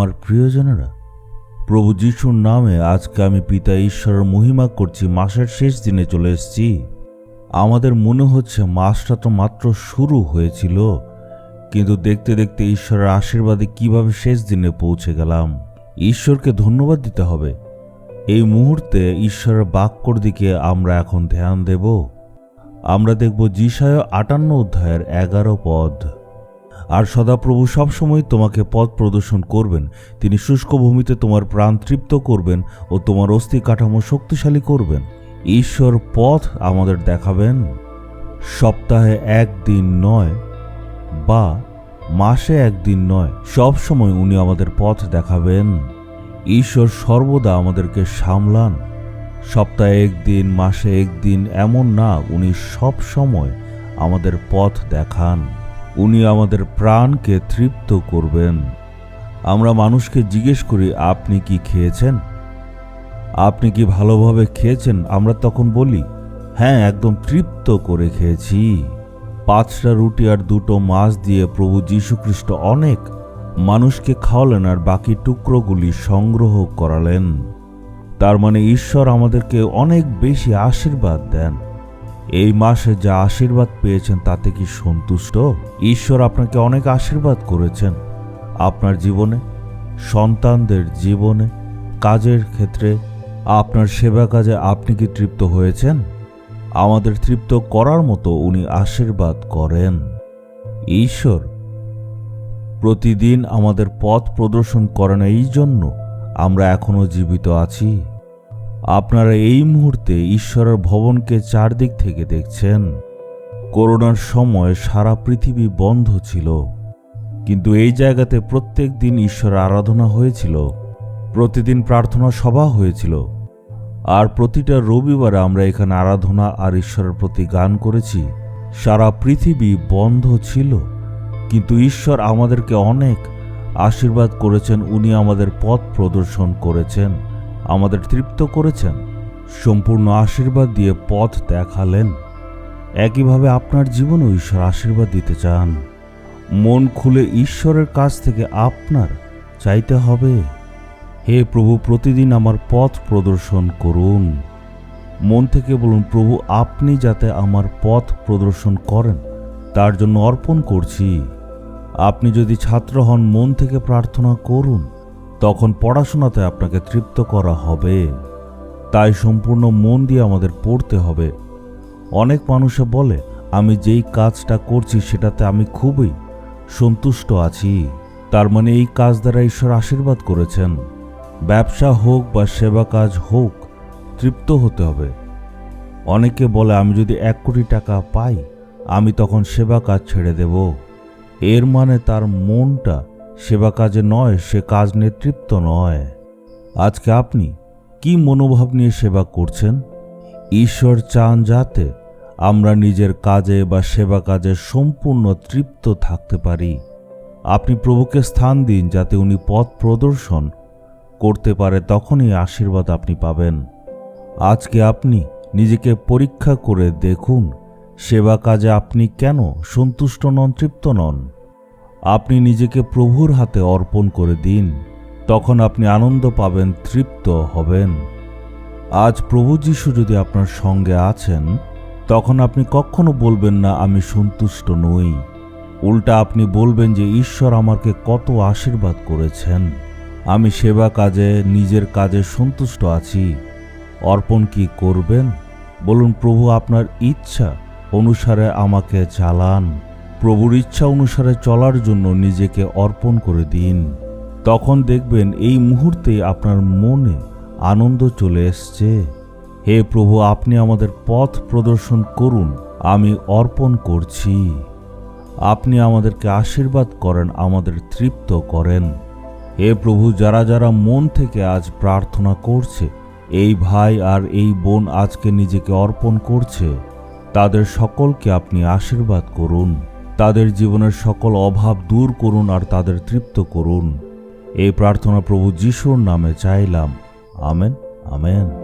আমার প্রিয়জনেরা, প্রভু যিশুর নামে আজকে আমি পিতা ঈশ্বরের মহিমা করছি, মাসের শেষ দিনে চলে এসেছি। আমাদের মনে হচ্ছে মাসটা তো মাত্র শুরু হয়েছিল, কিন্তু দেখতে দেখতে ঈশ্বরের আশীর্বাদে কীভাবে শেষ দিনে পৌঁছে গেলাম, ঈশ্বরকে ধন্যবাদ দিতে হবে। এই মুহূর্তে ঈশ্বরের বাক্যর দিকে আমরা এখন ধ্যান দেব। আমরা দেখব জিসায় আটান্ন অধ্যায়ের এগারো পদ। আর সদাপ্রভু সবসময় তোমাকে পথ প্রদর্শন করবেন। তিনি শুষ্ক ভূমিতে তোমার প্রাণ তৃপ্ত করবেন ও তোমার অস্থি কাঠামো শক্তিশালী করবেন। ঈশ্বর পথ আমাদের দেখাবেন। সপ্তাহে একদিন নয় বা মাসে একদিন নয় সব সময় উনি আমাদের পথ দেখাবেন। ঈশ্বর সর্বদা আমাদেরকে সামলান। সপ্তাহে একদিন, মাসে একদিন এমন না, উনি সব সময় আমাদের পথ দেখান। উনি আমাদের প্রাণকে তৃপ্ত করবেন। আমরা মানুষকে জিজ্ঞেস করি, আপনি কি খেয়েছেন? আপনি কি ভালোভাবে খেয়েছেন? আমরা তখন বলি হ্যাঁ একদম তৃপ্ত করে খেয়েছি। পাঁচটা রুটি আর দুটো মাছ দিয়ে প্রভু যীশুখ্রিস্ট অনেক মানুষকে খাওয়ালেন আর বাকি টুকরোগুলি সংগ্রহ করালেন। তার মানে ঈশ্বর আমাদেরকে অনেক বেশি আশীর্বাদ দেন। এই মাসে যা আশীর্বাদ পেয়েছেন তাতে কি সন্তুষ্ট? ঈশ্বর আপনাকে অনেক আশীর্বাদ করেছেন। আপনার জীবনে, সন্তানদের জীবনে, কাজের ক্ষেত্রে, আপনার সেবা কাজে আপনি কি তৃপ্ত হয়েছেন? আমাদের তৃপ্ত করার মতো উনি আশীর্বাদ করেন। ঈশ্বর প্রতিদিন আমাদের পথ প্রদর্শন করেন, এই জন্য আমরা এখনও জীবিত আছি। আপনারা এই মুহূর্তে ঈশ্বরের ভবনকে চারদিক থেকে দেখছেন। করোনার সময় সারা পৃথিবী বন্ধ ছিল। কিন্তু এই জায়গাতে প্রত্যেক দিন ঈশ্বর আরাধনা হয়েছিল। প্রতিদিন প্রার্থনা সভা হয়েছিল। আর প্রতিটা রবিবারে আমরা এখানে আরাধনা আর ঈশ্বরের প্রতি গান করেছি। সারা পৃথিবী বন্ধ ছিল। কিন্তু ঈশ্বর আমাদেরকে অনেক আশীর্বাদ করেছেন। উনি আমাদের পথ প্রদর্শন করেছেন। আমাদের তৃপ্ত করেছেন, সম্পূর্ণ আশীর্বাদ দিয়ে পথ দেখালেন। একইভাবে আপনার জীবনেও ঈশ্বর আশীর্বাদ দিতে চান। মন খুলে ঈশ্বরের কাছ থেকে আপনার চাইতে হবে। হে প্রভু, প্রতিদিন আমার পথ প্রদর্শন করুন। মন থেকে বলুন, প্রভু, আপনি যাতে আমার পথ প্রদর্শন করেন, তার জন্য অর্পণ করছি। আপনি যদি ছাত্র হন, মন থেকে প্রার্থনা করুন। তখন পড়াশোনাতে আপনাকে তৃপ্ত করা হবে। তাই সম্পূর্ণ মন দিয়ে আমাদের পড়তে হবে। অনেক মানুষে বলে, আমি যেই কাজটা করছি সেটাতে আমি খুবই সন্তুষ্ট আছি। তার মানে এই কাজ দ্বারা ঈশ্বর আশীর্বাদ করেছেন। ব্যবসা হোক বা সেবা কাজ হোক, তৃপ্ত হতে হবে। অনেকে বলে, আমি যদি এক কোটি টাকা পাই, আমি তখন সেবা কাজ ছেড়ে দেব। এর মানে তার মনটা সেবা কাজে নয়, সে কাজ নেতৃত্ব নয়। আজকে আপনি কি মনোভাব নিয়ে সেবা করছেন? ঈশ্বর চান যাতে আমরা নিজের কাজে বা সেবা কাজে সম্পূর্ণ তৃপ্ত থাকতে পারি। আপনি প্রভুকে স্থান দিন যাতে উনি পথ প্রদর্শন করতে পারে, তখনই আশীর্বাদ আপনি পাবেন। আজকে আপনি নিজেকে পরীক্ষা করে দেখুন, সেবা কাজে আপনি কেন সন্তুষ্ট নন, তৃপ্ত নন। আপনি নিজেকে প্রভুর হাতে অর্পণ করে দিন, তখন আপনি আনন্দ পাবেন, তৃপ্ত হবেন। আজ প্রভু যিশু যদি আপনার সঙ্গে আছেন, তখন আপনি কখনো বলবেন না, আমি সন্তুষ্ট নই। উল্টা আপনি বলবেন যে, ঈশ্বর আমাকে কত আশীর্বাদ করেছেন। আমি সেবা কাজে, নিজের কাজে সন্তুষ্ট আছি। অর্পণ কি করবেন? বলুন, প্রভু আপনার ইচ্ছা অনুসারে আমাকে চালান। প্রভুর ইচ্ছা অনুসারে চলার জন্য নিজেকে অর্পণ করে দিন। তখন দেখবেন এই মুহূর্তে আপনার মনে আনন্দ চলে এসছে। হে প্রভু, আপনি আমাদের পথ প্রদর্শন করুন, আমি অর্পণ করছি। আপনি আমাদেরকে আশীর্বাদ করেন, আমাদের তৃপ্ত করেন। হে প্রভু, যারা যারা মন থেকে আজ প্রার্থনা করছে, এই ভাই আর এই বোন আজকে নিজেকে অর্পণ করছে, তাদের সকলকে আপনি আশীর্বাদ করুন। তাদের জীবনের সকল অভাব দূর করুন আর তাদের তৃপ্ত করুন। এই প্রার্থনা প্রভু যিশুর নামে চাইলাম। Amen amen.